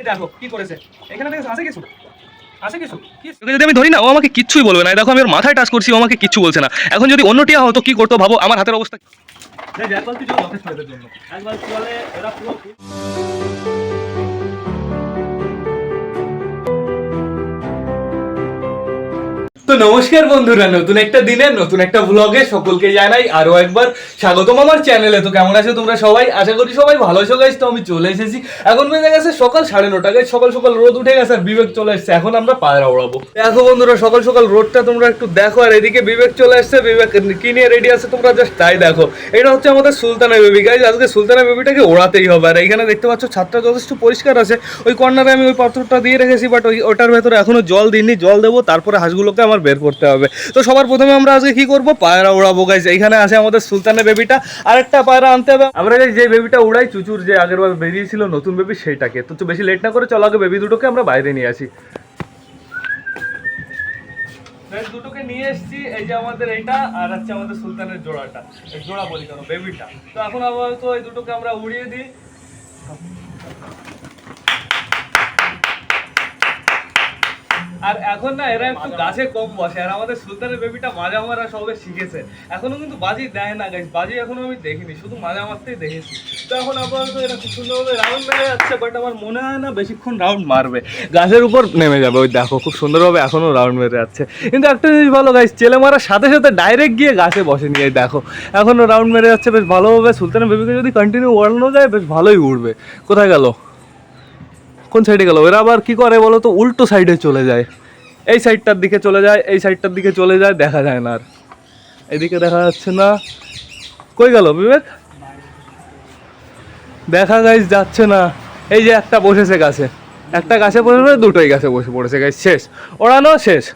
এই দেখো কি করেছে? এখানে আছে কিছু? আছে কিছু? কি? ওকে যদি আমি ধরি না ও আমাকে কিচ্ছুই বলবে না। এই দেখো আমি ওর মাথায় টাচ করছি ও আমাকে কিচ্ছু বলছে না। এখন যদি অন্য টিয়া হতো কি করতো ভাবো? আমার হাতের অবস্থা তো নমস্কার বন্ধুরা, নতুন একটা দিনে, নতুন একটা ব্লগে সকলকে জানাই আরও একবার স্বাগতম আমার চ্যানেলে তো কেমন আছো তোমরা সবাই? আশা করি সবাই ভালো আছো গাইজ তো আমি চলে এসেছি। এখন বেজে গেছে সকাল সাড়ে নটা। গাইজ সকাল সকাল রোদ উঠে গেছে আর বিবেক চলে এসেছে। এখন আমরা পায়রা উড়াবো। দেখো বন্ধুরা, সকাল সকাল রোদটা তোমরা একটু দেখো আর এদিকে বিবেক চলে এসেছে। বিবেক কি নিয়ে রেডি আছে তোমরা জাস্ট তাই দেখো। এটা হচ্ছে আমাদের সুলতানা বেবি। গাইজ আজকে সুলতানা বেবিটাকে ওড়াতেই হবে। আর এখানে দেখতে পাচ্ছ, ছাদটা যথেষ্ট পরিষ্কার আছে। ওই কর্নারে আমি ওই পাথরটা দিয়ে রেখেছি বাট ওই ওটার ভেতরে এখনও জল দিইনি। জল দেবো, তারপরে হাঁসগুলোকে আমার বের করতে হবে। তো সবার প্রথমে আমরা আজকে কি করব? পায়রা উড়াবো গাইজ এইখানে আছে আমাদের সুলতানের বেবিটা আরেকটা পায়রা আনতে হবে। আমরা যে বেবিটা উড়াই, চুচুর যে আগের বার বেরিয়েছিল, নতুন বেবি সেইটাকে। তো তো বেশি লেট না করে চলো, আগে বেবি দুটোকে আমরা বাইরে নিয়ে আসি। দুটোকে নিয়ে এসেছি। এই যে আমাদের এইটা, আর হচ্ছে আমাদের সুলতানের জোড়াটা। জোড়া বলি কেন? বেবিটা তো এখন আপাতত এই দুটোকে আমরা উড়িয়ে দিই আর এখন না, এরা একটু গাছে কম বসে, আর আমাদের সুলতানের বেবিটা মাজা মারা সবে শিখেছে। এখনও কিন্তু বাজি দেয় না গাইস বাজি এখনও আমি দেখিনি, শুধু মাজা মারতেই দেখেছি। তো এখন আপাতত এরা খুব সুন্দরভাবে রাউন্ড মেরে যাচ্ছে বাট আমার মনে হয় না বেশিক্ষণ রাউন্ড মারবে। গাছের উপর নেমে যাবে, ওই দেখো, খুব সুন্দরভাবে এখনও রাউন্ড মেরে যাচ্ছে। কিন্তু একটা জিনিস ভালো গাইস চেলে মারার সাথে সাথে ডাইরেক্ট গিয়ে গাছে বসে নিয়ে দেখো। এখনও রাউন্ড মেরে যাচ্ছে, বেশ ভালোভাবে সুলতানের বেবিকে যদি কন্টিনিউ ওড়ানো যায়, বেশ ভালোই উঠবে কোথায় গেল? কোন সাইডে গেল? এরা আবার কি করে বলো তো উল্টো সাইডে চলে যায়। এই সাইডটার দিকে চলে যায়, এই সাইডটার দিকে চলে যায়, দেখা যায় না আর। এদিকে দেখা যাচ্ছে না। কই গেল বিবেক? দেখা গাইজ যাচ্ছে না। এই যে একটা বসেছে গাছে। একটা গাছে বসে পড়ে, দুটোই গাছে বসে পড়েছে গাইজ শেষ। ওড়ানো শেষ।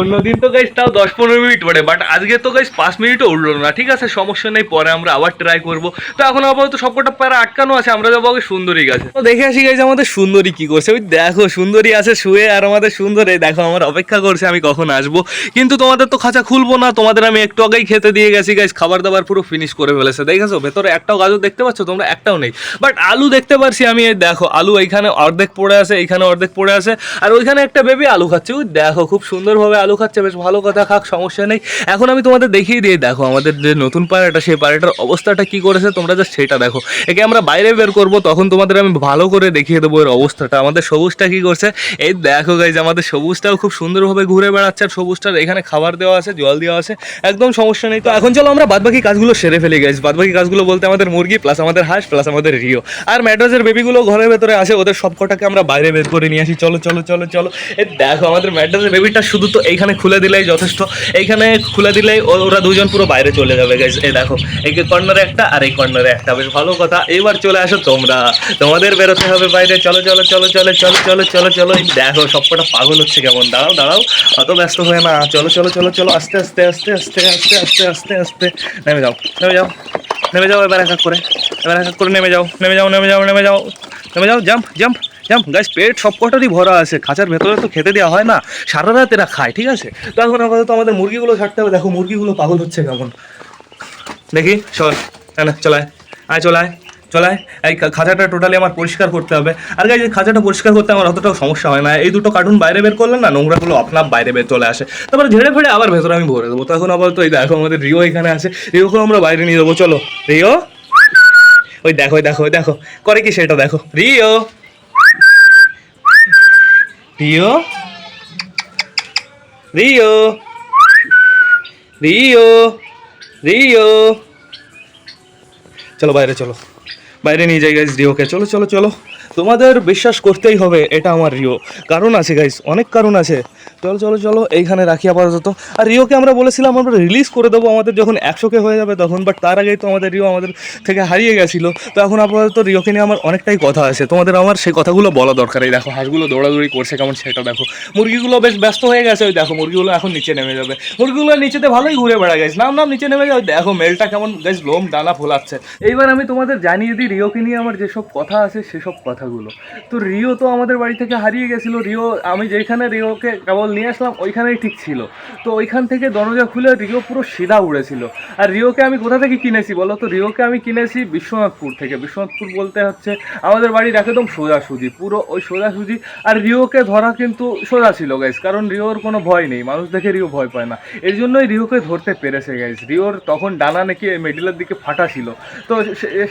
অন্যদিন তো গাইজ তাও দশ পনেরো মিনিট পরে বাট আজকে তো গাইজ পাঁচ মিনিটও উঠল না, ঠিক আছে? সমস্যা নেই, পরে আমরা আবার ট্রাই করব। তো এখন আপাতত সবকটা প্যারা আটকানো আছে, আমরা যাব সুন্দরী গাছে। তো দেখে আসি গাইজ আমাদের সুন্দরী কি করছে। ওই দেখো, সুন্দরী আছে শুয়ে, আর আমাদের সুন্দর দেখো, আমার অপেক্ষা করছে, আমি কখন আসব। কিন্তু তোমাদের তো খাঁচা খুলবো না, তোমাদের আমি একটু আগেই খেতে দিয়ে গেছি গাইজ খাবার দাবার পুরো ফিনিশ করে ফেলেছে। দেখেছ? ভেতরে একটাও গাজর দেখতে পাচ্ছ তোমরা? একটাও নেই। বাট আলু দেখতে পারছি আমি, এই দেখো, আলু এইখানে অর্ধেক পড়ে আছে এইখানে অর্ধেক পড়ে আছে, আর ওইখানে একটা বেবি আলু খাচ্ছে। ওই দেখো, খুব সুন্দরভাবে আলু খাচ্ছে, বেশ ভালো কথা, খাক, সমস্যা নেই। এখন আমি তোমাদের দেখিয়ে দিয়ে দেখো আমাদের যে নতুন পায়রাটা সেই পায়রাটার অবস্থাটা কি করেছে, তোমরা জাস্ট সেটা দেখো। একে আমরা বাইরে বের করব, তখন তোমাদের আমি ভালো করে দেখিয়ে দেবো এর অবস্থাটা। আমাদের সবুজটা কি করছে? এই দেখো গাইজ আমাদের সবুজটাও খুব সুন্দরভাবে ঘুরে বেড়াচ্ছে, আর সবুজটার এখানে খাবার দেওয়া আছে, জল দেওয়া আছে, একদম সমস্যা নেই। তো এখন চলো আমরা বাদবাকি কাজগুলো সেরে ফেলি গাইজ বাদবাকি কাজগুলো বলতে আমাদের মুরগি প্লাস আমাদের হাঁস প্লাস আমাদের রিও। আর ম্যাড্রাসের বেবিগুলো ঘরের ভেতরে আছে ওদের সব কটাকে আমরা বাইরে বের করে নিয়ে আসি। চলো চলো চলো চলো। এই দেখো আমাদের ম্যাড্রাসের বেবিটা শুধু তো এইখানে খুলে দিলেই যথেষ্ট। এইখানে খুলে দিলেই ওরা দুজন পুরো বাইরে চলে যাবে গাইজ এই দেখো এই কর্নারে একটা, আর এই কর্নারে একটা। বেশ ভালো কথা। এবার চলে আসো তোমরা। তোমাদের বেরোতে হবে বাইরে। চলো চলো চলো চলো চলো চলো চলো চলো। দেখো, সবকটা পাগল হচ্ছে কেমন। দাঁড়াও দাঁড়াও। অত ব্যস্ত হয়ে না। চলো চলো চলো চলো। আস্তে আস্তে আস্তে আস্তে আস্তে আস্তে আস্তে আস্তে। নেমে যাও নেমে যাও নেমে যাও এবার এক করে। এবার এক করে নেমে যাও নেমে যাও নেমে যাও নেমে যাও। নেমে যাও জাম্প জাম্প জাম্প গাছ পেট সব কটারই ভরা আছে, খাঁচার ভেতরে তো খেতে দেওয়া হয় না, সারা রাত এরা খায়, ঠিক আছে? তো এখন আপাতত আমাদের মুরগিগুলো ছাড়তে হবে, দেখো মুরগিগুলো পাগল হচ্ছে কেমন। দেখি, চল না চলায় আয় চলায় চলায় এই খাঁচাটা টোটালি আমার পরিষ্কার করতে হবে। আর এই খাঁচাটা পরিষ্কার করতে আমার অতটাও সমস্যা হয় না, এই দুটো কার্টুন বাইরে বের করলে না নোংরাগুলো আপনা আপ বাইরে বের চলে আসে। তারপরে ঝেড়ে ফেড়ে আবার ভেতরে আমি ভরে দেবো। তখন আপাতত এই দেখো, আমাদের রিও এখানে আছে, রিওকেও আমরা বাইরে নিয়ে দেবো চলো। রিও? ওই দেখো দেখো দেখো, করে কি সেটা দেখো? Rio? Rio? Rio? Rio? Rio? চলো বাইরে চলো। বাইরে নিয়ে যাই গাইজ রিওকে। চলো চলো চলো। তোমাদের বিশ্বাস করতেই হবে, এটা আমার রিও। কারণ আছে গাইস অনেক কারণ আছে। চলো চলো চলো, এইখানে রাখি আপাতত। আর রিওকে আমরা বলেছিলাম, আমরা রিলিজ করে দেবো আমাদের যখন একশোকে হয়ে যাবে তখন বাট তার আগেই তো আমাদের রিও আমাদের থেকে হারিয়ে গেছিল। তো এখন আপাতত রিওকে নিয়ে আমার অনেকটাই কথা আছে। তোমাদের আমার সেই কথাগুলো বলা দরকার। এই দেখো, হাঁসগুলো দৌড়াদৌড়ি করছে কেমন, সেটা দেখো। মুরগিগুলো বেশ ব্যস্ত হয়ে গেছে, ওই দেখো, মুরগিগুলো এখন নিচে নেমে যাবে। মুরগিগুলো নিচেতে ভালোই ঘুরে বেড়া গেছে নাম নাম নিচে নেমে যাও দেখো, মেলটা কেমন বেশ লোম ডানা ফোলাচ্ছে। এইবার আমি তোমাদের জানিয়ে দিই, রিওকে নিয়ে আমার যেসব কথা আছে, সেসব কথাগুলো। তো রিও তো আমাদের বাড়ি থেকে হারিয়ে গেছিল। রিও, আমি যেখানে রিওকে কেবল নিয়ে আসলাম, ওইখানেই ঠিক ছিল। তো ওইখান থেকে দরজা খুলে রিও পুরো সিধা উড়েছিল। আর রিওকে আমি কোথা থেকে কিনেছি বলো তো? রিওকে আমি কিনেছি বিশ্বনাথপুর থেকে। বিশ্বনাথপুর বলতে হচ্ছে আমাদের বাড়ির একদম সোজাসুজি, পুরো ওই সোজাসুজি। আর রিওকে ধরা কিন্তু সোজা ছিল গাইস কারণ রিওর কোনো ভয় নেই। মানুষ দেখে রিও ভয় পায় না। এর জন্যই রিওকে ধরতে পেরেছে গাইস রিওর তখন ডানা নাকি মিডিলের দিকে ফাটা ছিল। তো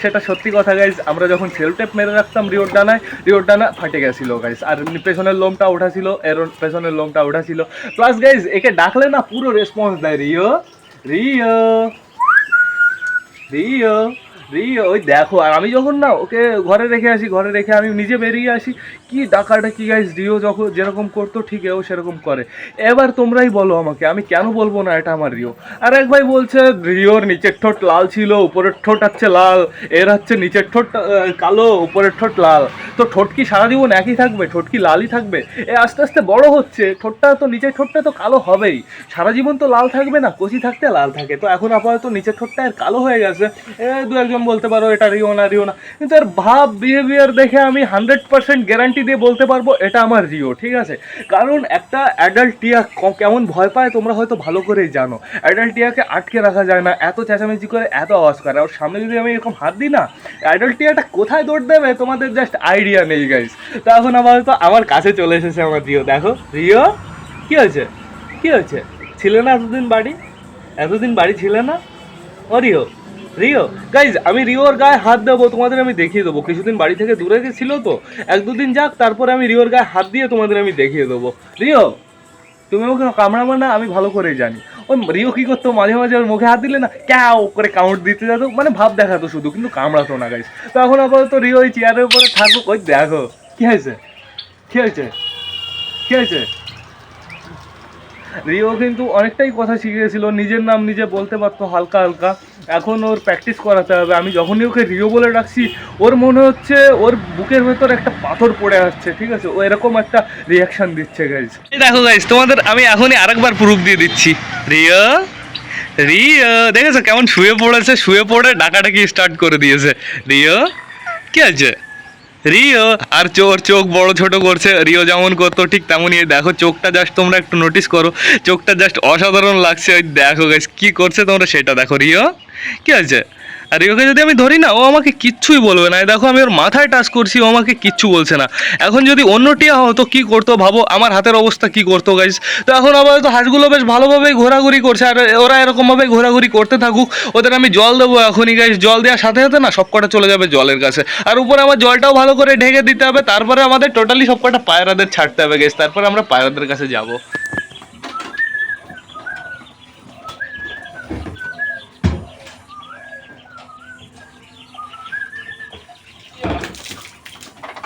সেটা সত্যি কথা গাইস আমরা যখন সেল টেপ মেরে রাখতাম রিওর ডানায় রিওর ডানা ফাটে গেছিল গাইস আর পেছনের লোমটা উঠাছিল এর পেছনের লোমটা উঠাছিল। প্লাস গাইস একে ডাকলে না পুরো রেসপন্স দেয়, রিও রিও রিও। ওই দেখো, আর আমি যখন না ওকে ঘরে রেখে আসি, ঘরে রেখে আমি নিজে বেরিয়ে আসি, কি ডাকাটা কি গাইস রিও যখন যেরকম করতো ঠিক এও সেরকম করে। এবার তোমরাই বলো আমাকে, আমি কেন বলব না এটা আমার রিও আর এক ভাই বলছে রিওর নিচের ঠোঁট লাল ছিল, উপরের ঠোঁট হচ্ছে লাল, এর হচ্ছে নিচের ঠোঁট কালো, উপরের ঠোঁট লাল। তো ঠোঁট কি সারা জীবন একই থাকবে? ঠোঁট কি লালই থাকবে? এ আস্তে আস্তে বড় হচ্ছে, ঠোঁটটা তো নিচের ঠোঁটটা তো কালো হবেই। সারা জীবন তো লাল থাকবে না, কচি থাকতে লাল থাকে। তো এখন আপাতত নিচের ঠোঁটটা কালো হয়ে গেছে। এ দু একজন বলতে পারো, এটা রিও না রিও না। কিন্তু এর ভাব বিহেভিয়ার দেখে আমি হান্ড্রেড পার্সেন্ট গ্যারান্টি দিয়ে বলতে পারব, এটা আমার রিও, ঠিক আছে? কারণ একটা অ্যাডাল্ট টিয়া কেমন ভয় পায় তোমরা হয়তো ভালো করেই জানো। অ্যাডাল্ট টিয়াকে আটকে রাখা যায় না, এত চেঁচামেচি করে, এত আওয়াজ করে। আর সামনে যদি আমি এরকম হাত দিই না অ্যাডাল্ট টিয়াটা কোথায় দৌড় দেবে? তোমাদের জাস্ট আইডিয়া নেই গাইস তো এখন আপাতত আমার কাছে চলে এসেছে আমার রিও। দেখো, রিও, কি হয়েছে? কি হয়েছে? ছিল না এতদিন বাড়ি? এতদিন বাড়ি ছিল না? ও রিও? গাইজ আমি রিওর গায়ে হাত দেবো, তোমাদের আমি দেখিয়ে দেবো। কিছুদিন বাড়ি থেকে দূরে ছিল তো, এক দুদিন যাক, তারপরে আমি রিওর গায়ে হাত দিয়ে তোমাদের আমি দেখিয়ে দেবো। রিও, তুমি ওকে কামড়াবো না? আমি ভালো করেই জানি। ওই রিও কি করতো, মাঝে মাঝে ওর মুখে হাত দিলে না, ক্যাও করে কামড় দিতে যেত মানে ভাব দেখাতো শুধু, কিন্তু কামড়াতো না গাইজ তো এখন আপাতত রিও ওই চেয়ারের উপরে থাকুক। ওই দেখো, কি হয়েছে? কি হয়েছে? কি হয়েছে? রিও কিন্তু অনেকটাই কথা শিখে গেছিল নিজের নাম নিজে বলতে পারতো হালকা হালকা। এখন ওর প্র্যাকটিস করাতে হবে। আমি যখনই ওকে রিও বলে ডাকছি, ওর মনে হচ্ছে ওর বুকের ভেতর একটা পাথর পড়ে আসছে, ঠিক আছে? ও এরকম একটা রিয়াকশন দিচ্ছে গাইজ দেখো গাইস তোমাদের আমি এখনই আরেকবার প্রুফ দিয়ে দিচ্ছি। রিয়া রিয়া দেখেছ কেমন শুয়ে পড়েছে? শুয়ে পড়ে ডাকাডাকি স্টার্ট করে দিয়েছে। রিয়া কি আছে রিও? আর চোর চোখ বড় ছোট করছে। রিও যেমন করতো, ঠিক তেমনই। দেখো, চোখটা জাস্ট তোমরা একটু নোটিস করো। চোখটা জাস্ট অসাধারণ লাগছে। ওই দেখো গাছ কি করছে তোমরা সেটা দেখো, রিও? কি আছে আর রিওকে যদি আমি ধরি না, ও আমাকে কিচ্ছুই বলবে না। দেখো, আমি ওর মাথায় টাচ করছি, ও আমাকে কিচ্ছু বলছে না। এখন যদি অন্য টিয়া হতো কি করতো? ভাবো, আমার হাতের অবস্থা কি করতো গাইস তো এখন আবার তো হাঁসগুলো বেশ ভালোভাবেই ঘোরাঘুরি করছে, আর ওরা এরকমভাবে ঘোরাঘুরি করতে থাকুক। ওদের আমি জল দেবো এখনই গাইস জল দেওয়ার সাথে সাথে না, সবকটা চলে যাবে জলের কাছে। আর উপরে আমার জলটাও ভালো করে ঢেকে দিতে হবে, তারপরে আমাদের টোটালি সবকটা পায়রাদের ছাড়তে হবে গাইস তারপরে আমরা পায়রাদের কাছে যাব।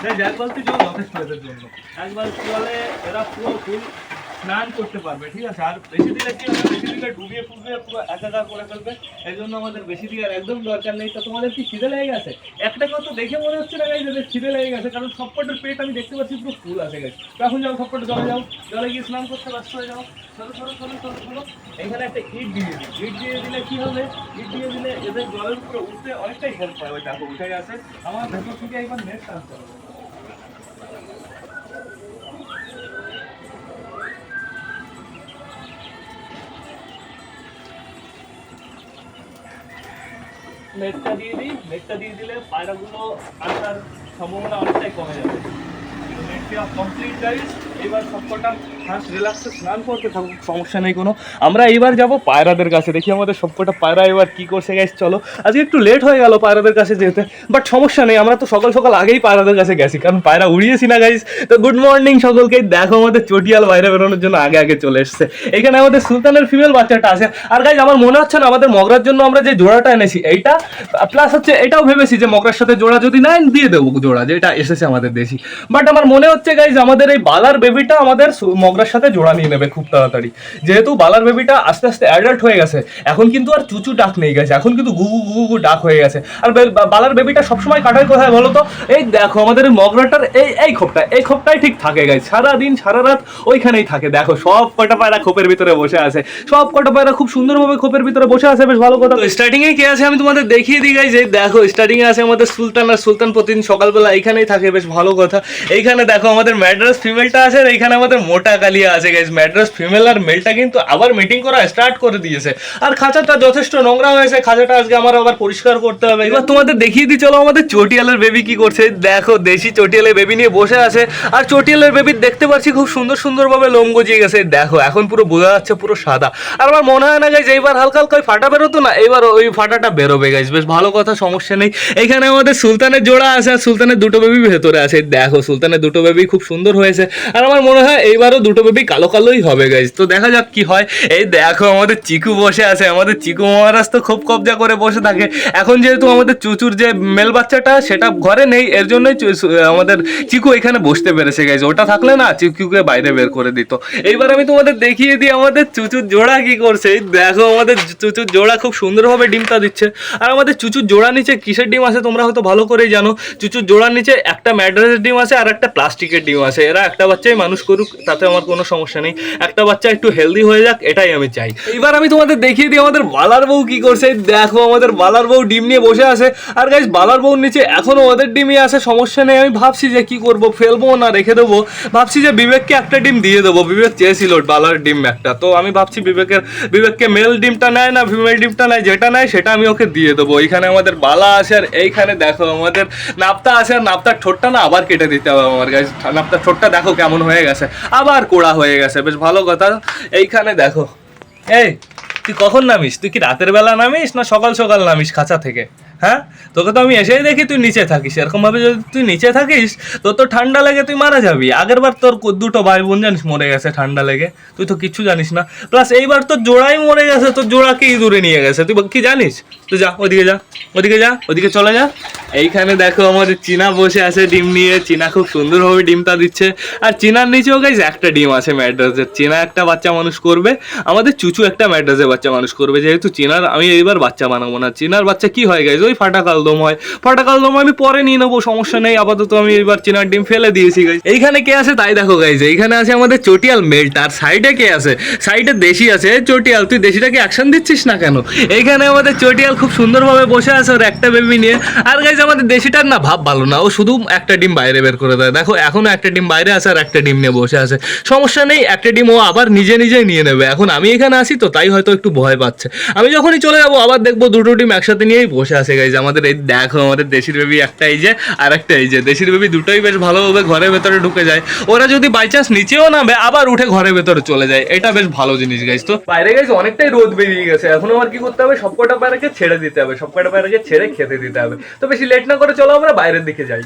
এক বালতি জল যথেষ্ট এদের জন্য। এক এরা পুরো ফুল স্নান করতে পারবে, ঠিক আছে? আর বেশি দিলে কি হবে? বেশি দিলে ডুবিয়ে ফুবিয়ে পুরো একাকার করে ফেলবে। এই জন্য আমাদের বেশি দেওয়ার একদম দরকার নেই। তো তোমাদের কি খিদে লেগে গেছে? একটা কথা দেখে মনে হচ্ছে না এদের খিদে লেগে গেছে, কারণ সবকটার পেট আমি দেখতে পাচ্ছি পুরো ফুল আছে গেছে এখন যাও, সবকটা জলে যাও। জলে গিয়ে স্নান করতে ব্যস্ত হয়ে যাও। চলো চলো চলো চলো চলো। এখানে একটা ইট দিয়ে দিই। ইট দিয়ে দিলে কি হবে? ইট দিয়ে দিলে এদের জলের উপরে উঠতে অনেকটাই হেল্প ওই দেখো, উঠে গেছে। আমার ভেতর থেকে একবার নেট ট্রান্সফার হবে। নেটটা দিয়ে দিই। মেঘটা দিয়ে দিলে পায়রাগুলো আসার সম্ভাবনা অনেকটাই কমে যাবে। নেটটা কমপ্লিট গাইজ এবার সবকটা রিল্যাক্সে স্নান করতে থাকুক, সমস্যা নেই কোনো। আমরা এইবার যাব পায়রাদের কাছে। দেখি আমাদের সবকটা পায়রা এবার কি করছে গাইস চলো। আজকে একটু লেট হয়ে গেল পায়রাদের কাছে যেতে বাট সমস্যা নেই, আমরা তো সকাল সকাল আগেই পায়রাদের কাছে গেছি, কারণ পায়রা উড়িয়েছি না গাইস তো গুড মর্নিং সকলকে দেখো আমাদের চটিয়াল বাইরে বেরোনোর জন্য আগে আগে চলে এসছে। এখানে আমাদের সুলতানের ফিমেল বাচ্চাটা আছে। আর গাইজ আমার মনে হচ্ছে না আমাদের মগরার জন্য আমরা যে জোড়াটা এনেছি, এইটা প্লাস হচ্ছে এটাও ভেবেছি যে মগরার সাথে জোড়া যদি নাই, দিয়ে দেবো জোড়া, যেটা এসেছে আমাদের দেশি। বাট আমার মনে হচ্ছে গাইজ আমাদের এই বালার বেবিটা আমাদের সু- মগরার সাথে জোড়া নিয়ে নেবে খুব তাড়াতাড়ি। যেহেতু বালার বেবিটা আস্তে আস্তে অ্যাডাল্ট হয়ে গেছে, এখন কিন্তু আর চুচু ডাক নেই গেছে এখন কিন্তু গুগু গুগু গু ডাক হয়ে গেছে। আর বালার বেবিটা সবসময় কাটায় কোথায় বলো তো, এই দেখো আমাদের মগরাটার এই এই খোপটা, এই খোপটাই ঠিক থাকে গাইজ সারা দিন সারা রাত ওইখানেই থাকে। দেখো সব কটা পায়রা খোপের ভিতরে বসে আছে, সব কটা পায়রা খুব সুন্দরভাবে খোপের ভিতরে বসে আছে, বেশ ভালো কথা। স্টার্টিং এ কে আছে আমি তোমাদের দেখিয়ে দিই গাই যে দেখো স্টার্টিং এ আছে আমাদের সুলতান আর সুলতান প্রতিদিন সকালবেলা এইখানেই থাকে, বেশ ভালো কথা। এইখানে দেখো আমাদের ম্যাড্রাস ফিমেলটা আছে, আর এইখানে আমাদের মোটা কালিয়া আছে গাইজ ম্যাড্রাস ফিমেল আর মেলটা কিন্তু আবার মিটিং করা স্টার্ট করে দিয়েছে। আর খাঁচাটা যথেষ্ট নোংরা হয়েছে, খাঁচাটা আজকে আমার আবার পরিষ্কার করতে হবে। এবার তোমাদের দেখিয়ে দিই, চলো আমাদের চটিয়ালের বেবি কি করছে। দেখো, দেশি চটিয়ালের বেবি নিয়ে বসে আছে। আর চটিয়ালের বেবি দেখতে পাচ্ছি খুব সুন্দর সুন্দরভাবে লোম গজিয়ে গেছে। দেখো, এখন পুরো বোঝা যাচ্ছে পুরো সাদা। আর আমার মনে হয় না গাইজ এইবার হালকা হালকা ওই ফাটা বেরোতো না এবার ওই ফাটাটা বেরোবে গাইজ বেশ ভালো কথা, সমস্যা নেই। এখানে আমাদের সুলতানের জোড়া আছে, আর সুলতানের দুটো বেবি ভেতরে আছে। দেখো, সুলতানের দুটো বেবি খুব সুন্দর হয়েছে। আর আমার মনে হয় এইবারও দুটো বেবি কালো কালোই হবে গাইজ তো দেখা যাক কি হয়। এই দেখো, আমাদের চিকু বসে আছে। আমাদের চিকু মহারাজ তো খুব কবজা করে বসে থাকে। এখন যেহেতু আমাদের চুচুর যে মেল বাচ্চাটা, সেটা ঘরে নেই, এর জন্যই আমাদের চিকু এখানে বসতে পেরেছে গাইজ ওটা থাকলে না, চিকুকে বাইরে বের করে দিত। এইবার আমি তোমাদের দেখিয়ে দিই আমাদের চুচুর জোড়া কি করছে। দেখো, আমাদের চুচুর জোড়া খুব সুন্দরভাবে ডিমটা দিচ্ছে। আর আমাদের চুচুর জোড়া নিচে কিসের ডিম আছে তোমরা হয়তো ভালো করেই জানো। চুচুর জোড়ার নিচে একটা ম্যাড্রাসের ডিম আছে আর একটা প্লাস্টিকের ডিম আছে। এরা একটা বাচ্চাই মানুষ করুক, তাতে আমার কোনো সমস্যা নেই। একটা বাচ্চা একটু হেলদি হয়ে যাক, এটাই আমি চাই। এবার আমি তোমাদের দেখিয়ে দিই আমাদের বালার বউ কি করছে। দেখো, আমাদের বালার বউ ডিম নিয়ে বসে আছে। আর গাইজ বালার বউর নিচে এখনও ওদের ডিমই আছে, সমস্যা নেই। আমি ভাবছি যে কি করব, ফেলব না, রেখে দেবো। ভাবছি যে বিবেককে একটা ডিম দিয়ে দেবো। বিবেক চেয়েছিল বালার ডিম একটা। তো আমি ভাবছি বিবেকের, বিবেককে মেল ডিমটা নেয় না ফিমেল ডিমটা নেয়, যেটা নেয়, সেটা আমি ওকে দিয়ে দেবো। এইখানে আমাদের বালা আছে, আর এইখানে দেখো আমাদের নাপতা আছে। আর নাপতার ঠোঁটটা না আবার কেটে দিতে হবে আমার গাছ নাপতার ঠোঁটটা দেখো কেমন হয়ে গেছে। আবার কোড়া হয়ে গেছে, বেশ ভালো কথা। এইখানে দেখো। এই, তুই কখন নামিস? তুই কি রাতের বেলা নামিস না সকাল সকাল নামিস খাঁচা থেকে? হ্যাঁ? তোকে তো আমি এসেই দেখি তুই নিচে থাকিস। এরকম ভাবে যদি তুই নিচে থাকিস, তোর তো ঠান্ডা লেগে তুই মারা যাবি। আগের বার তোর দুটো ভাই বোন জানিস মরে গেছে ঠান্ডা লেগে। তুই তো কিচ্ছু জানিস না। প্লাস এইবার তোর জোড়াই মরে গেছে, তোর জোড়াকে ইঁদুরে নিয়ে গেছে? তুই কি জানিস? তুই যা, ওদিকে যা ওদিকে যা, ওদিকে চলে যা। এইখানে দেখো আমাদের চীনা বসে আছে ডিম নিয়ে। চীনা খুব সুন্দরভাবে ডিমটা দিচ্ছে। আর চীনার নিচেও গাইজ একটা ডিম আছে ম্যাড্রাসের। চীনা একটা বাচ্চা মানুষ করবে, আমাদের চুচু একটা ম্যাড্রাসের বাচ্চা মানুষ করবে। যেহেতু চীনার, আমি এইবার বাচ্চা বানাবো না। চীনার বাচ্চা কি হয় গাইজ ওই ফাটা কালদম হয়। ফাটা কালদম আমি পরে নিয়ে নেব, সমস্যা নেই, আপাতত আমি এবার চীনার ডিম ফেলে দিয়েছি গাইজ এইখানে কে আছে? তাই দেখো গাইজ এইখানে আছে আমাদের চটিয়াল মেলটা। আর সাইডে কে আছে? সাইডে দেশি আছে। চটিয়াল, তুই দেশিটাকে অ্যাকশন দিচ্ছিস না কেন? এইখানে আমাদের চটিয়াল খুব সুন্দরভাবে বসে আছে ওর একটা বেবি নিয়ে। আর গাইজ আমাদের দেশিটার না ভাব ভালো না। ও শুধু একটা ডিম বাইরে বের করে দেয়। দেখো, এখনও একটা ডিম বাইরে আছে আর একটা ডিম নিয়ে বসে আছে। সমস্যা নেই, একটা ডিম ও আবার নিজে নিজেই নিয়ে নেবে। এখন আমি এখানে আসি তো, তাই হয়তো একটু ভয় পাচ্ছে। আমি যখনই চলে যাব, আবার দেখব দুটো ডিম একসাথে নিয়েই বসে আছে। গাইজ আমাদের এই দেখো, আমাদের দেশির বেবি একটা এই যে, আর একটা এই যে। দেশির বেবি দুটোই বেশ ভালোভাবে ঘরের ভেতরে ঢুকে যায়। ওরা যদি বাই চান্স নিচেও নামে, আবার উঠে ঘরের ভেতরে চলে যায়। এটা বেশ ভালো জিনিস গাইজ তো। বাইরে গাইজ অনেকটাই রোদ বেরিয়ে গেছে। এখন আমার কি করতে হবে? সবকটা পায়রাকে ছেড়ে দিতে হবে। সবকটা পায়রাকে ছেড়ে খেতে দিতে হবে। তো বেশি লেট না করে চলো, আমরা বাইরের দিকে যাই।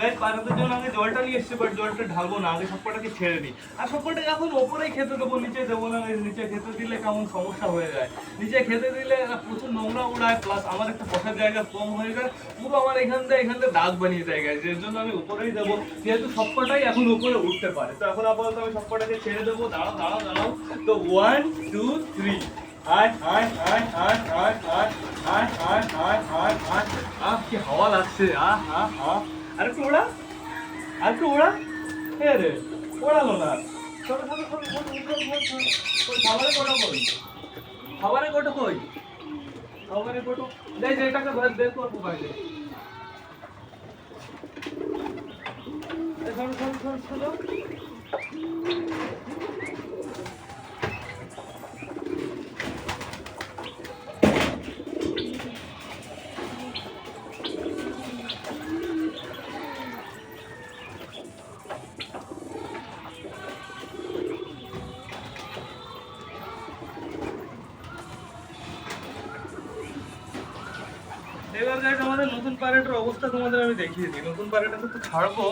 গাইস পায়রাদের জন্য আগে জলটা নিয়ে এসছি বাট জলটা ঢালবো না আগে সবকটাকে ছেড়ে দিই আর সবকটাকে এখন ওপরেই খেতে দেবো নিচে দেবো না নিচে খেতে দিলে কেমন সমস্যা হয়ে যায় নিচে খেতে দিলে প্রচুর নোংরা উড়ায় প্লাস আমার একটা বসার জায়গা কম হয়ে যায় পুরো আমার এখান থেকে এখান থেকে দাগ বানিয়ে যায় guys, এর জন্য আমি উপরেই দেবো যেহেতু সবকটাই এখন উপরে উঠতে পারে তো এখন আপাতত আমি সবকটাকে ছেড়ে দেবো দাঁড়াও দাঁড়াও দাঁড়াও তো ওয়ান টু থ্রি আয় আয় আয় আয় আয় আয় আয় আয় আয় আয় আয় আহ কি হাওয়া লাগছে আহ আহ আহ আরেকটু ওড়া আরেকটু ওড়া হ্যাঁ রে ওড়ালো না খাবারে কটা কই খাবারে কটা কই খাবারে কটো দেখ এটাকে ভাত বের করব বাইরে সরো সরো সরো সরো এবার গাইজ আমাদের নতুন প্যারেটের অবস্থা তোমাদের আমি দেখিয়ে নতুন প্যারেটে তো ছাড়বো।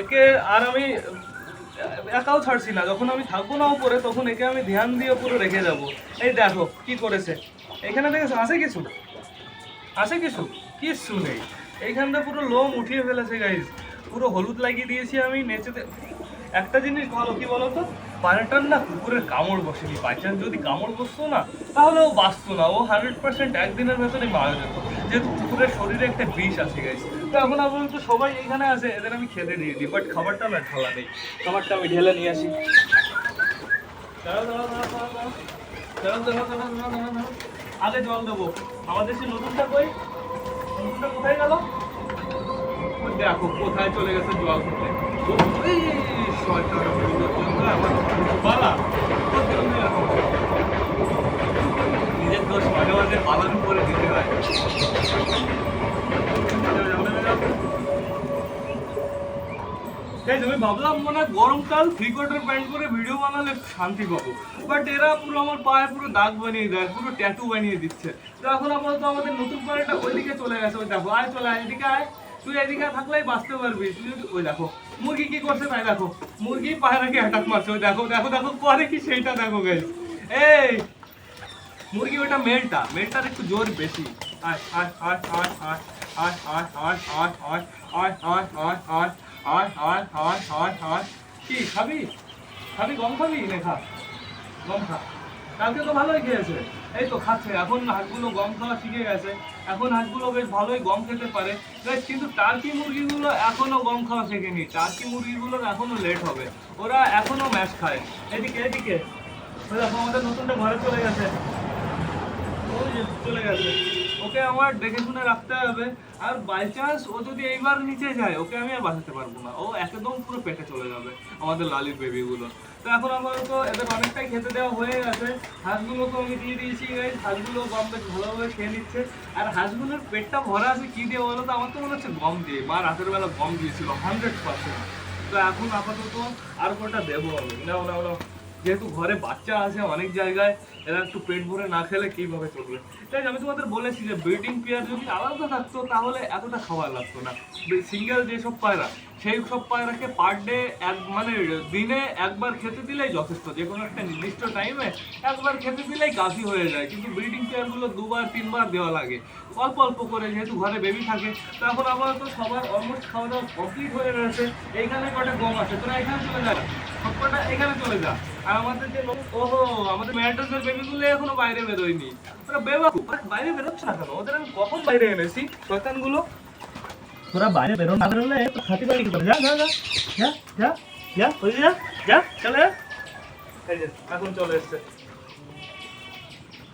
একে আর আমি, একাও ছাড়ছি না। যখন আমি না তখন একে আমি ধ্যান দিয়ে পুরো রেখে যাব। এই দেখো কি করেছে। এখানে দেখেছ? কিছু? কিছু? নেই। এইখানটা পুরো লোম উঠিয়ে ফেলেছে গাইজ পুরো হলুদ লাগিয়ে দিয়েছি আমি, নেচেতে। একটা জিনিস ভালো কি বলতো পায়রাটার না কুকুরের কামড় বসেনি। বাই চান্স যদি কামড় বসতো না, তাহলে ও বাঁচতো না। ও হান্ড্রেড পার্সেন্ট একদিনের ভেতরে মারা যেত। যেহেতু কুকুরের শরীরে একটা বিষ আছে গেছে তো এখন আপাতত সবাই এখানে আছে, এদের আমি খেতে দিয়ে দিই বাট খাবারটা না ঢালা নেই। খাবারটা আমি ঢেলে নিয়ে আসি। আগে জল দেবো। আমাদের সে নতুনটা কই? নতুনটা কোথায় গেল? দেখো, কোথায় চলে গেছে জল খেতে ওই শয়তান বুড়ো আমার বালা ওর জন্য এরকম। নিজের দোষ মাঝে মাঝে বালার উপরে দিতে হয় ভাবলাম মনে হয় গরমকাল প্যান্ট করে ভিডিও বানালে শান্তি পাবো। বাট এরা পুরো আমার পায়ে পুরো দাগ বানিয়ে দেয়, পুরো ট্যাটু বানিয়ে দিচ্ছে। তো এখন আপাতত আমাদের নতুন পায়রাটা ওইদিকে চলে গেছে, ওই দেখো, আয়, চলে আয়, এদিকে আয়। তুই এদিকে থাকলেই বাঁচতে পারবি। তুই ওই দেখো, মুরগি কি করছে তাই দেখো, মুরগি পায়রাকে অ্যাটাক মারছে, ওই দেখো দেখো দেখো করে কি সেইটা দেখো গাইস এই মুরগি ওটা মেলটা মেলটার একটু জোর বেশি আয় আয় আয় আয় আয় আয় আয় আয় আয় আয় আয় আয় আয় আয় আয় আয় আয় আয় আয় কি খাবি খাবি গম খাবি নে খা গম খা কালকে তো ভালোই খেয়েছে এই তো খাচ্ছে এখন হাঁসগুলো গম খাওয়া শিখে গেছে এখন হাঁসগুলো বেশ ভালোই গম খেতে পারে কিন্তু টার্কি মুরগিগুলো এখনও গম খাওয়া শেখেনি টার্কি মুরগিগুলোর এখনও লেট হবে ওরা এখনও ম্যাশ খায় এদিকে এদিকে দেখো আমাদের নতুনটা ঘরে চলে গেছে চলে গেছে। ওকে আমার দেখে শুনে রাখতে হবে। আর বাই চান্স ও যদি এইবার নিচে যায়, ওকে আমি আর বাঁচাতে পারব না। ও একদম পুরো পেটে চলে যাবে, আমাদের লালির বেবিগুলো তো এখন আপাতত এদের অনেকটাই খেতে দেওয়া হয়ে গেছে। হাঁসগুলোকে আমি দিয়ে দিয়েছি। হাঁসগুলো গম বেশ ভালোভাবে খেয়ে নিচ্ছে। আর হাঁসগুলোর পেটটা ভরা আছে, কি দিয়ে বলো তো? আমার তো মনে হচ্ছে গম দিয়ে। মা রাতের বেলা গম দিয়েছিল হান্ড্রেড পার্সেন্ট তো এখন আপাতত আর কোটা দেবো আমি? নাও নাও নাও। যেহেতু ঘরে বাচ্চা আছে অনেক জায়গায়, এরা একটু পেট ভরে না খেলে কীভাবে চলবে? তাই আমি তোমাদের বলেছি যে ব্রিডিং পেয়ার যদি আলাদা থাকতো, তাহলে এতটা খাবার লাগতো না। সিঙ্গেল যেসব পায়রা সেই সব পায়রাকে পার ডে এক মানে দিনে একবার খেতে দিলেই যথেষ্ট। যে কোনো একটা নির্দিষ্ট টাইমে একবার খেতে দিলেই কাফি হয়ে যায়। কিন্তু ব্রিডিং পেয়ারগুলো দুবার, তিনবার দেওয়া লাগে। অল্প অল্প করে যেহেতু ঘরে বেবি থাকে তখন আপাতত সবার অলমোস্ট খাওয়া দাওয়া কমপ্লিট হয়ে রয়েছে এইখানে কটা গম আছে? তোরা এখানে চলে যা। সবকটা এখানে চলে যা। আর আমাদের যে ওহো, আমাদের ম্যান্টাসের বেবিগুলো এখনও বাইরে বেরোয়নি। তোরা বেবাকু বাইরে বেরোচ্ছে না কেন? ওদের আমি কখন বাইরে এনেছি? শয়তানগুলো? তোরা বাইরে বেরো না বেরোলে তো খাতি বাড়ি কি করে? যা যা যা যা যা যা ওই যে যা চলে। এই যে এখন চলে এসছে।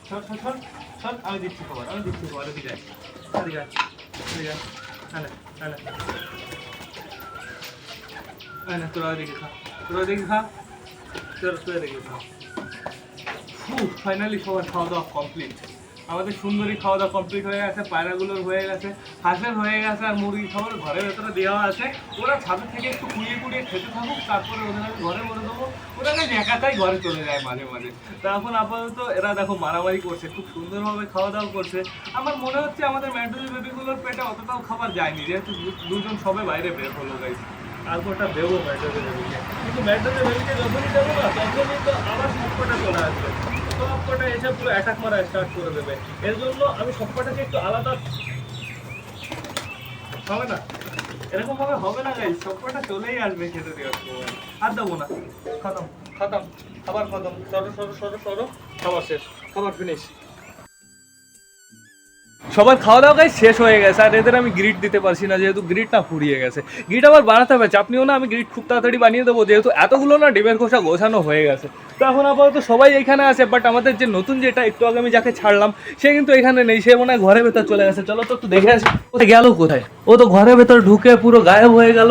সর সর সর সর আমি দিচ্ছি খবর আমি দিচ্ছি খবর এদিকে আয় এদিকে আয় এদিকে আয় আয় না, আয় না। আয় না, তোরা এদিকে খা তোরা এদিকে খা। তোরা তোরা এদিকে খা। ফাইনালি সবার খাওয়া দাওয়া কমপ্লিট আমাদের সুন্দরী খাওয়া দাওয়া কমপ্লিট হয়ে গেছে পায়রাগুলোর হয়ে গেছে, হাঁসের হয়ে গেছে আর মুরগি খাবার ঘরের ভেতরে দেওয়া আছে। ওরা ছাদের থেকে একটু কুড়িয়ে কুড়িয়ে খেতে থাকুক, তারপরে ওদের আমি ঘরে বলে দেবো। ওরা না একাটাই ঘরে চলে যায় মাঝে মাঝে। তো এখন আপাতত এরা দেখো মারামারি করছে, খুব সুন্দরভাবে খাওয়া দাওয়া করছে। আমার মনে হচ্ছে আমাদের ম্যান্ডোলি বেবিগুলোর পেটে অতটাও খাবার যায়নি, যেহেতু দুজন সবে বাইরে বের হলো গাইস তারপরটা দেবো ম্যান্ডোলি বেবিকে। কিন্তু ম্যান্ডোলি বেবিকে যখনই দেবো না, তখনই তো আবার সবকটা চলে আসবে। সবকটা এসে পুরো অ্যাটাক মারা স্টার্ট করে দেবে। এর জন্য আমি সবকটাকে একটু আলাদা হবে না? এরকম ভাবে হবে না সবকটা চলেই আসবে খেতে দেওয়ার সময় আর দেবো না। খতম খতম, খাবার খতম। সরো সরো সরো সরো। খাবার শেষ, খাবার ফিনিশ সবার খাওয়া দাওয়া গাই শেষ হয়ে গেছে, আর এদের আমি গ্রিড দিতে পারছি না, যেহেতু গ্রিডটা ফুরিয়ে গেছে। গ্রিড আবার বানাতে হবে, চাপনিও না, আমি গ্রিড খুব তাড়াতাড়ি বানিয়ে দেবো, যেহেতু এতগুলো না ডিমের খোসা গোছানো হয়ে গেছে। তো এখন আপাতত সবাই এখানে আছে বাট আমাদের যে নতুন যেটা, একটু আগে আমি যাকে ছাড়লাম, সে কিন্তু এখানে নেই, সে মনে হয় ঘরের ভেতর চলে গেছে। চলো তো একটু দেখে আসি, ও গেল কোথায়? ও তো ঘরের ভেতর ঢুকে পুরো গায়েব হয়ে গেল।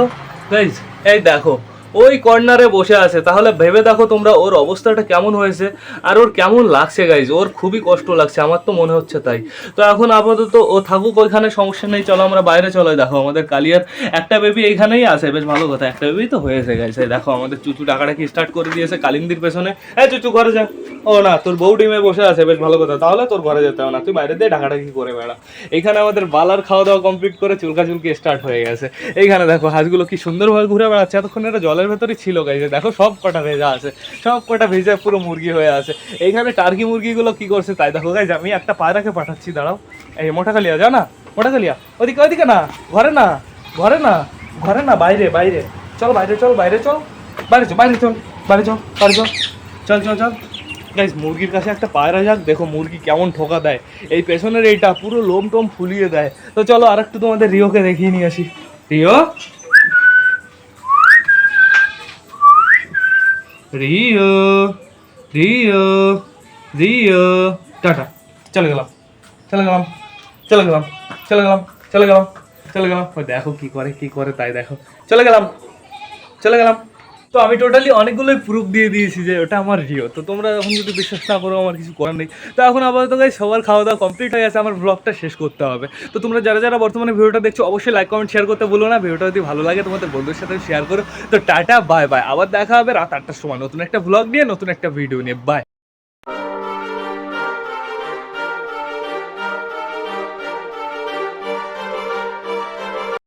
এই দেখো ওই কর্নারে বসে আছে। তাহলে ভেবে দেখো তোমরা ওর অবস্থাটা কেমন হয়েছে আর ওর কেমন লাগছে গাইজ ওর খুবই কষ্ট লাগছে, আমার তো মনে হচ্ছে তাই। তো এখন আপাতত ও থাকুক, ওইখানে সমস্যা নেই। চলো আমরা বাইরে চলে দেখো আমাদের কালিয়ার একটা বেবি এইখানেই আছে। বেশ ভালো কথা, একটা বেবি তো হয়েছে গাইছে দেখো, আমাদের চুচু টাকাটাকে স্টার্ট করে দিয়েছে কালিন্দির পেছনে। হ্যাঁ চুচু, ঘরে যা। ও না, তোর বউ ডিমে বসে আছে। বেশ ভালো কথা। তাহলে তোর ঘরে যেতে হবে না। তুই বাইরে দিয়ে ঢাকাটাকি করে বেড়া। এইখানে আমাদের বালার খাওয়া দাওয়া কমপ্লিট করে চুলকা চুলকি স্টার্ট হয়ে গেছে। এইখানে দেখো, হাঁসগুলো কি সুন্দরভাবে ঘুরে বেড়াচ্ছে। এতক্ষণ এটা জলের ভেতরেই ছিল গাইছে দেখো সব কটা ভেজা আছে, সব কটা ভেজা পুরো মুরগি হয়ে আছে। এইখানে টার্কি মুরগিগুলো কি করছে তাই দেখো গাইজ আমি একটা পায়রাকে পাঠাচ্ছি, দাঁড়াও। এই মোটা কালিয়া যা না মোটা কালিয়া ওদিকে ওদিকে না, ঘরে না ঘরে না ঘরে না, বাইরে বাইরে। চল বাইরে চল বাইরে চল। বাইরে চল বাইরে চল বাইরে চল বাইরে চল। চল চল চল। গাইস মুরগির কাছে একটা পায়রা যাক, দেখো মুরগি কেমন ঠোকা দেয়। এই পেছনের এইটা পুরো লোম টোম ফুলিয়ে দেয়। তো চলো আর একটু তোমাদের রিওকে দেখিয়ে নিয়ে আসি। Rio? Rio Rio Rio. Tata. চলে গেলাম। চলে গেলাম। চলে গেলাম। চলে গেলাম। চলে গেলাম। চলে গেলাম। দেখো কি করে কি করে, তাই দেখো। চলে গেলাম। চলে গেলাম। তো আমি টোটালি অনেকগুলোই প্রুফ দিয়ে দিয়েছি যে ওটা আমার রিও তো তোমরা এখন যদি বিশ্বাস না করো, আমার কিছু করার নেই। তো এখন আপাতত গাই সবার খাওয়া দাওয়া কমপ্লিট হয়ে গেছে, আমার ব্লগটা শেষ করতে হবে। তো তোমরা যারা যারা বর্তমানে ভিডিওটা দেখছ, অবশ্যই লাইক কমেন্ট শেয়ার করতে বলো না। ভিডিওটা যদি ভালো লাগে, তোমাদের বন্ধুদের সাথে শেয়ার করো। তো টাটা বাই বাই আবার দেখা হবে রাত আটটার সময় নতুন একটা ব্লগ নিয়ে, নতুন একটা ভিডিও নিয়ে। বাই